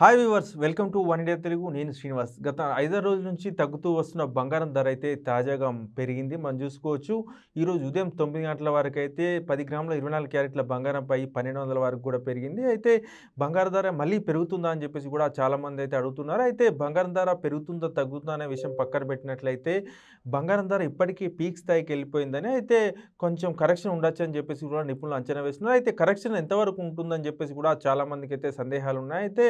Hi viewers welcome to One India Telugu. నేను శ్రీనివాస్. గత ఐదారు రోజుల నుంచి తగ్గుతూ వస్తున్న బంగారం ధర అయితే తాజాగా పెరిగింది. మనం చూసుకోవచ్చు ఈరోజు ఉదయం తొమ్మిది గంటల వరకు అయితే పది గ్రాముల ఇరవై నాలుగు క్యారెట్ల బంగారంపై పన్నెండు వందల వరకు కూడా పెరిగింది. అయితే బంగారం ధర మళ్ళీ పెరుగుతుందా అని చెప్పేసి కూడా చాలామంది అయితే అడుగుతున్నారు. అయితే బంగారం ధర పెరుగుతుందా తగ్గుతుందా అనే విషయం పక్కన పెట్టినట్లయితే బంగారం ధర ఇప్పటికీ పీక్ స్థాయికి వెళ్ళిపోయిందని అయితే కొంచెం కరెక్షన్ ఉండొచ్చు అని చెప్పేసి కూడా నిపుణులు అంచనా వేస్తున్నారు. అయితే కరెక్షన్ ఎంతవరకు ఉంటుందని చెప్పేసి కూడా చాలామందికి అయితే సందేహాలు ఉన్నాయి. అయితే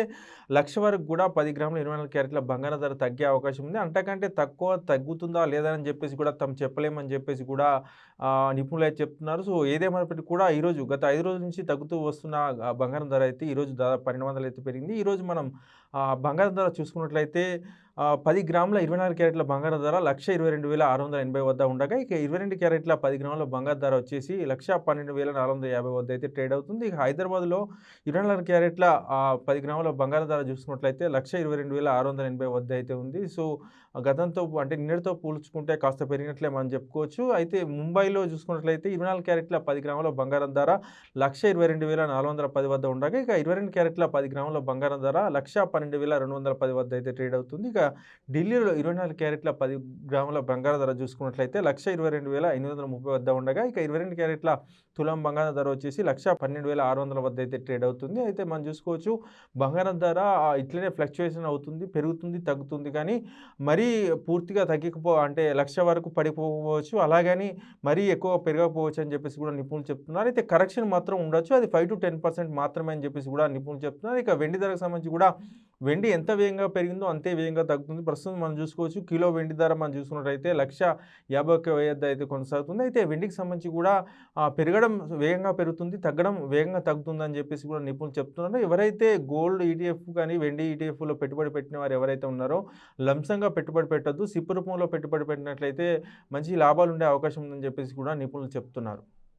లక్ష వరకు కూడా పది గ్రాముల ఇరవై నాలుగు క్యారెట్ల బంగారం ధర తగ్గే అవకాశం ఉంది. అంతకంటే తక్కువ తగ్గుతుందా లేదా అని చెప్పేసి కూడా తమ చెప్పలేమని చెప్పేసి కూడా నిపుణులు అయితే చెప్తున్నారు. సో ఏదేమైనప్పటికీ కూడా ఈరోజు గత ఐదు రోజుల నుంచి తగ్గుతూ వస్తున్న బంగారం ధర అయితే ఈరోజు దాదాపు పన్నెండు వందలు అయితే పెరిగింది. ఈరోజు మనం బంగారం ధర చూసుకున్నట్లయితే పది గ్రాముల ఇరవై నాలుగు క్యారెట్ల బంగారం ధర లక్ష ఇరవై రెండు వేల ఆరు వందల ఎనభై వద్ద ఉండగా ఇక ఇరవై రెండు క్యారెట్ల పది గ్రాముల బంగారు ధర వచ్చేసి లక్ష పన్నెండు వేల నాలుగు వందల యాభై వద్ద అయితే ట్రేడ్ అవుతుంది. ఇక హైదరాబాద్లో ఇరవై నాలుగు క్యారెట్ల పది గ్రాముల బంగారం ధర చూసుకున్నట్లయితే లక్ష ఇరవై రెండు వేల ఆరు వందల ఎనభై వద్ద అయితే ఉంది. సో గతంతో అంటే నిన్నటితో పోల్చుకుంటే కాస్త పెరిగినట్లే మనం చెప్పుకోవచ్చు. అయితే ముంబైలో చూసుకున్నట్లయితే ఇరవై నాలుగు క్యారెట్ల పది గ్రాముల బంగారం ధర లక్ష ఇరవై రెండు వేల నాలుగు వందల పది వద్ద ఉండగా ఇక ఇరవై రెండు క్యారెట్ల పది గ్రాముల బంగారం ధర లక్ష పన్నెండు వేల రెండు వందల పది వద్ద అయితే ట్రేడ్ అవుతుంది. ఇక ఢిల్లీలో ఇరవై నాలుగు క్యారెట్ల పది గ్రాముల బంగారం ధర చూసుకున్నట్లయితే లక్ష ఇరవై రెండు వేల ఎనిమిది వందల ముప్పై వద్ద ఉండగా ఇక ఇరవై రెండు క్యారెట్ల తులం బంగారం ధర వచ్చేసి లక్ష పన్నెండు వేల ఆరు వందల వద్ద అయితే ట్రేడ్ అవుతుంది. అయితే మనం చూసుకోవచ్చు బంగారం ధర ఇట్లనే ఫ్లక్చుయేషన్ అవుతుంది పెరుగుతుంది తగ్గుతుంది కానీ మరీ పూర్తిగా తగ్గకపో అంటే లక్ష వరకు పడిపోవచ్చు. అలాగని మరీ ఎక్కువ పెరగకపోవచ్చు అని చెప్పేసి కూడా నిపుణులు చెప్తున్నారు. అయితే కరెక్షన్ మాత్రం ఉండొచ్చు. అది ఫైవ్ టు టెన్ పర్సెంట్ మాత్రమే అని చెప్పేసి కూడా నిపుణులు చెప్తున్నారు. ఇక వెండి ధరకు సంబంధించి కూడా వెండి ఎంత వేగంగా పెరిగిందో అంతే వేగంగా తగ్గుతుంది. ప్రస్తుతం మనం చూసుకోవచ్చు కిలో వెండి ధర మనం చూసుకున్నట్టయితే లక్ష యాభై ఒక్క వెయ్యి అయితే కొనసాగుతుంది. అయితే వెండికి సంబంధించి కూడా పెరగడం వేగంగా పెరుగుతుంది తగ్గడం వేగంగా తగ్గుతుంది అని చెప్పేసి కూడా నిపుణులు చెప్తున్నారు. ఎవరైతే గోల్డ్ ఈటీఎఫ్ కానీ వెండి ఈటీఎఫ్లో పెట్టుబడి పెట్టిన వారు ఎవరైతే ఉన్నారో లంసంగా పెట్టుబడి పెట్టద్దు సిప్పు రూపంలో పెట్టుబడి పెట్టినట్లయితే మంచి లాభాలు ఉండే అవకాశం ఉందని చెప్పేసి కూడా నిపుణులు చెప్తున్నారు.